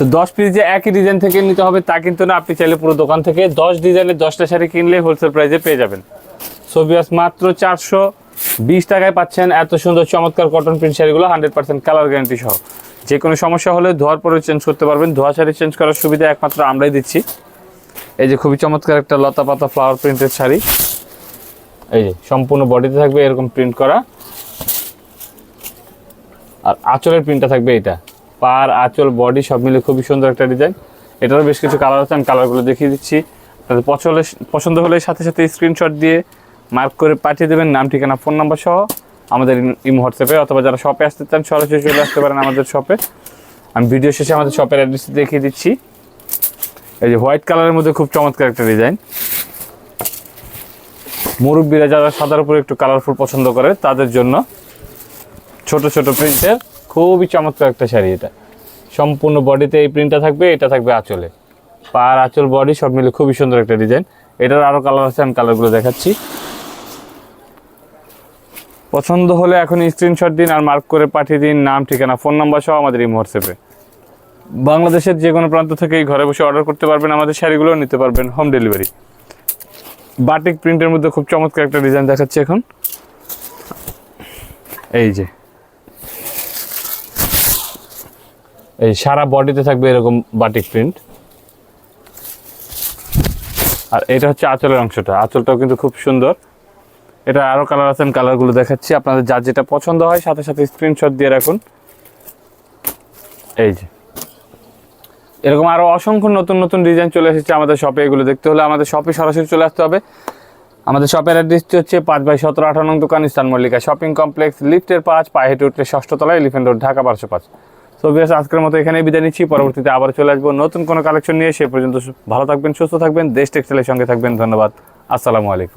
তো দশ পিস যে একই ডিজাইন থেকে নিতে হবে, তা কিন্তু না। আপনি চাইলে পুরো দোকান থেকে দশ ডিজাইনের দশটা শাড়ি কিনলে হোলসেল প্রাইসে পেয়ে যাবেন। সোভিয়াস মাত্র চারশো বিশ টাকায় পাচ্ছেন এত সুন্দর চমৎকার কটন প্রিন্ট শাড়িগুলো হান্ড্রেড পার্সেন্ট কালার গ্যারান্টি সহ। যে কোনো সমস্যা হলে ধোয়ার পরে চেঞ্জ করতে পারবেন। ধোয়া শাড়ি চেঞ্জ করার সুবিধা একমাত্র আমরাই দিচ্ছি। এই যে খুবই চমৎকার একটা লতা পাতা ফ্লাওয়ার প্রিন্টের শাড়ি। এই যে সম্পূর্ণ বডিতে থাকবে এরকম প্রিন্ট করা। আর আঁচলের প্রিন্টটা থাকবে এটা পার, আঁচল বডি সব মিলে খুবই সুন্দর একটা ডিজাইন এটারও বেশ কিছু কালার আছে, আমি কালারগুলো দেখিয়ে দিচ্ছি। তাদের পছন্দ পছন্দ হলে সাথে সাথে স্ক্রিনশট দিয়ে মার্ক করে পাঠিয়ে দেবেন। নাম, ঠিকানা ফোন নাম্বার সহ আমাদের ইম হোয়াটসঅ্যাপে অথবা যারা শপে আসতে চান, সরাসরি চলে আসতে পারেন আমাদের শপে আমি ভিডিও শেষে আমাদের শপের অ্যাড্রেস দেখিয়ে দিচ্ছি। এই যে হোয়াইট কালারের মধ্যে খুব চমৎকার একটা ডিজাইন মুরব্বীরা যারা সাদার উপরে একটু কালারফুল পছন্দ করে, তাদের জন্য ছোট ছোট প্রিন্টের খুবই চমৎকার একটা শাড়ি এটা। সম্পূর্ণ বডিতে এই প্রিন্টটা থাকবে, এটা থাকবে আঁচলে। পার আঁচল বডি সব মিলে খুবই সুন্দর একটা ডিজাইন এটার আরও কালার আছে, আমি কালারগুলো দেখাচ্ছি। পছন্দ হলে এখন স্ক্রিনশট দিন আর মার্ক করে পাঠিয়ে দিন, নাম, ঠিকানা ফোন নাম্বার সহ আমাদের এই হোয়াটসঅ্যাপে বাংলাদেশের যে কোনো প্রান্ত থেকেই ঘরে বসে অর্ডার করতে পারবেন আমাদের শাড়িগুলো, নিতে পারবেন হোম ডেলিভারি বাটিক প্রিন্টের মধ্যে খুব চমৎকার একটা ডিজাইন দেখাচ্ছি এখন। এই যে এই সারা বডিতে থাকবে এরকম বাটিক প্রিন্ট। আর এটা হচ্ছে আঁচলের অংশটা। আঁচলটাও কিন্তু খুব সুন্দর। এটা আরও কালার আছে, আমি কালারগুলো দেখাচ্ছি। আপনাদের যার যেটা পছন্দ হয়, সাথে সাথে স্ক্রিনশট দিয়ে রাখুন। এই যে। এরকম আরও অসংখ্য নতুন নতুন ডিজাইন চলে এসেছে আমাদের শপে এগুলো দেখতে হলে আমাদের শপে সরাসরি চলে আসতে হবে। আমাদের শপের অ্যাড্রেসটি হচ্ছে পাঁচ বাই সতেরো আঠারো নং দোকান ইস্তান মল্লিকা শপিং কমপ্লেক্স লিফটের পাঁচ, পায়ে হেঁটে উঠলে ষষ্ঠ তলায় এলিফেন্ট রোড ঢাকা বারোশো পাঁচ। তো বেশ আজকের মতো এখানে বিদায় নিচ্ছি। পরবর্তীতে আবার চলে আসব নতুন কোনো কালেকশন নিয়ে। সে পর্যন্ত ভালো থাকবেন, সুস্থ থাকবেন, দেশ টেক্সটাইলের সঙ্গে থাকবেন। ধন্যবাদ। আসসালামু আলাইকুম।